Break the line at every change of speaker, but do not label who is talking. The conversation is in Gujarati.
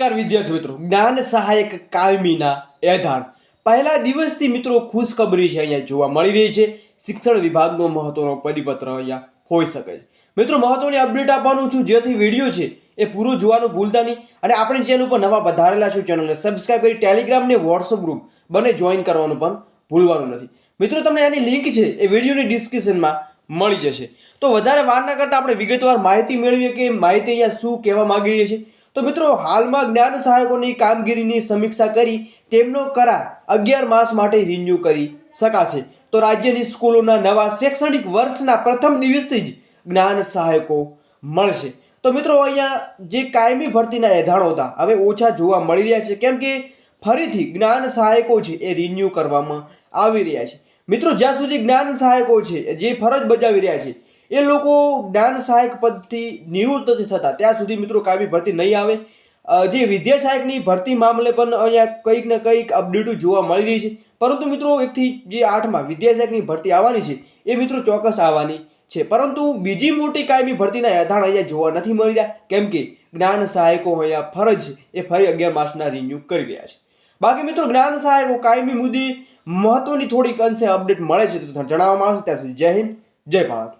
નમસ્કાર વિદ્યાર્થી મિત્રો. જ્ઞાન સહાયક કાયમીના એધાણ. પહેલા દિવસથી મિત્રો ખુશખબરી છે અહીંયા જોવા મળી રહી છે. શિક્ષણ વિભાગનો મહત્વનો પરિપત્ર અહીંયા હોઈ શકે છે. મિત્રો, મહત્વની અપડેટ આપવાનું છું. જેથી વીડિયો છે એ પૂરો જોવાનું ભૂલતા નહીં. અને આપણી ચેનલ ઉપર નવા વધારેલા છું ચેનલને સબસ્ક્રાઈબ કરી ટેલિગ્રામ ને વોટ્સઅપ ગ્રુપ બંને જોઈન કરવાનું પણ ભૂલવાનું નથી. મિત્રો, તમને આની લિંક છે એ વિડીયોની ડિસ્ક્રિપ્શનમાં મળી જશે. તો વધારે વાર ના કરતાં આપણે વિગતવાર માહિતી મેળવીએ કે માહિતી અહીંયા શું કહેવા માગી રહી છે તો મિત્રો, હાલમાં જ્ઞાન સહાયકોની કામગીરીની સમીક્ષા કરી તેમનો કરાર અગિયાર માસ માટે રિન્યૂ કરી શકાશે. તો રાજ્યની સ્કૂલોના નવા શૈક્ષણિક વર્ષના પ્રથમ દિવસથી જ જ્ઞાન સહાયકો મળશે. તો મિત્રો, અહીંયા જે કાયમી ભરતીના એધાણો હતા, હવે ઓછા જોવા મળી રહ્યા છે. કેમ કે ફરીથી જ્ઞાન સહાયકો છે એ રિન્યૂ કરવામાં આવી રહ્યા છે. મિત્રો, જ્યાં સુધી જ્ઞાન સહાયકો છે, જે ફરજ બજાવી રહ્યા છે એ લોકો જ્ઞાન સહાયક પદથી નિવૃત્ત થતા. ત્યાં સુધી મિત્રો કાયમી ભરતી નહીં આવે. જે વિદ્યા સહાયકની ભરતી મામલે પણ અહીંયા કંઈક ને કંઈક અપડેટો જોવા મળી રહી છે. પરંતુ મિત્રો એકથી જે આઠમાં વિદ્યા સહાયકની ભરતી આવવાની છે, એ મિત્રો ચોક્કસ આવવાની છે. પરંતુ બીજી મોટી કાયમી ભરતીના એધાણ અહીંયા જોવા નથી મળી રહ્યા. કેમ કે જ્ઞાન સહાયકો અહીંયા ફરજ એ ફરી અગિયાર માસના રિન્યૂ કરી રહ્યા છે. બાકી મિત્રો જ્ઞાન સહાયકો કાયમી મુદ્દે મહત્વની થોડીક અંશે અપડેટ મળે છે તો જણાવવામાં આવશે. ત્યાં સુધી જય હિન્દ, જય ભારત.